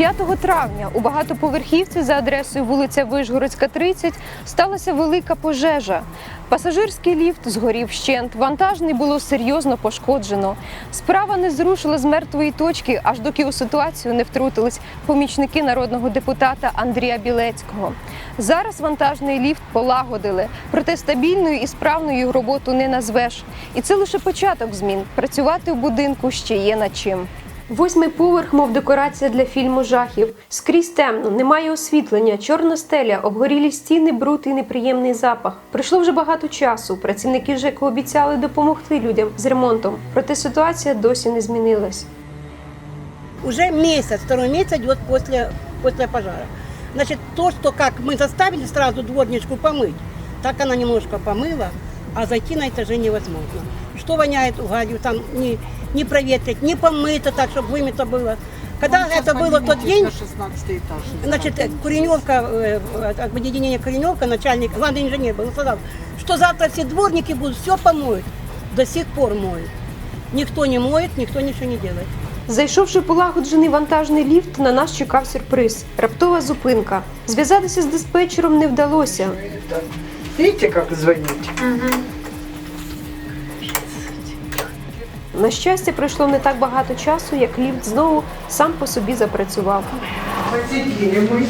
5 травня у багатоповерхівці за адресою вулиця Вишгородська, 30 сталася велика пожежа. Пасажирський ліфт згорів вщент, вантажний було серйозно пошкоджено. Справа не зрушила з мертвої точки, аж доки у ситуацію не втрутились помічники народного депутата Андрія Білецького. Зараз вантажний ліфт полагодили, проте стабільною і справною роботу не назвеш. І це лише початок змін. Працювати в будинку ще є над чим. Восьмий поверх, мов декорація для фільму жахів. Скрізь темно, немає освітлення, чорна стеля, обгорілі стіни, бруд і неприємний запах. Пройшло вже багато часу. Працівники ЖЕКу обіцяли допомогти людям з ремонтом, проте ситуація досі не змінилась. Уже месяц, второй месяц идет после, после пожара. Значит, то, что как мы заставили сразу дворничку помыть, так она немножко помыла, а зайти на этаже невозможно. Что воняет угалью, там не, не проветрить, не помыто так, чтобы вымыто было. Когда это было в тот день, 16 этаж. значит, э, Куреневка, э, э, объединение Куреневка, начальник, главный инженер был, сказал, что завтра все дворники будут все помоют. До сих пор моют. Никто не моет, никто ничего не делает. Зайшовши полагоджений вантажний ліфт, на нас чекав сюрприз раптова зупинка. Зв'язатися з диспетчером не вдалося. Видите, как звонить? На щастя, пройшло не так багато часу, як ліфт знову сам по собі запрацював. Посидели мы.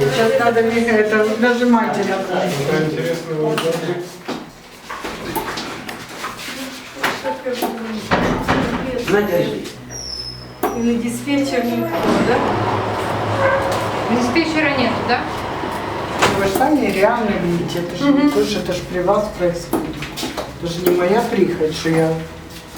Сейчас надо мне это нажимайте на кнопку. Надежди. Или диспетчер никто, да? Диспетчера нет, да? Вы же сами реально видите, это же не то, что это же при вас происходит. Это же не моя прихоть, что я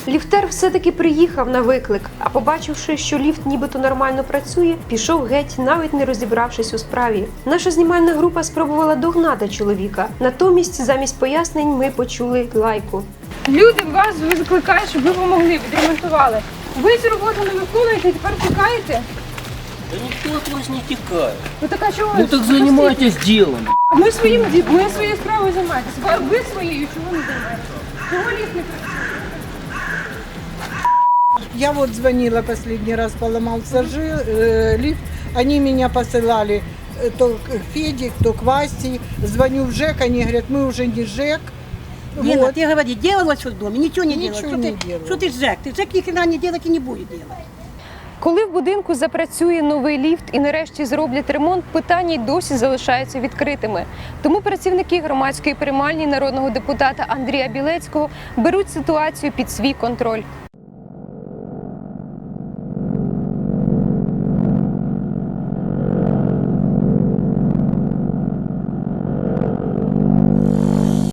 Ліфтер все-таки приїхав на виклик, а побачивши, що ліфт нібито нормально працює, пішов геть, навіть не розібравшись у справі. Наша знімальна група спробувала догнати чоловіка. Натомість, замість пояснень, ми почули лайку. Люди вас закликають, щоб ви допомогли, відремонтували. Ви цю роботу не виконуєте, тепер тікаєте? Да никто от вас не текает. Ну так а чого? Ну так занимайтесь делом. А ми своїм ми своєю справою займаєтесь. Ви своєю чого не займаєтесь? Чого ліфт не працює? Я вот звонила последний раз, поломался жи- э, лифт. Они меня посылали э, то к Феде, то к Васте. Звоню в ЖЭК, они говорят, мы уже не ЖЭК. Дина, Вот. ты говори, делала что в доме? Ничего не Ничего делала. Что не ты, делала. что ты ЖЭК? Ты ЖЭК ни хрена не делать и не будет делать. Коли в будинку запрацює новий ліфт і нарешті зроблять ремонт, питання й досі залишаються відкритими. Тому працівники громадської приймальні народного депутата Андрія Білецького беруть ситуацію під свій контроль.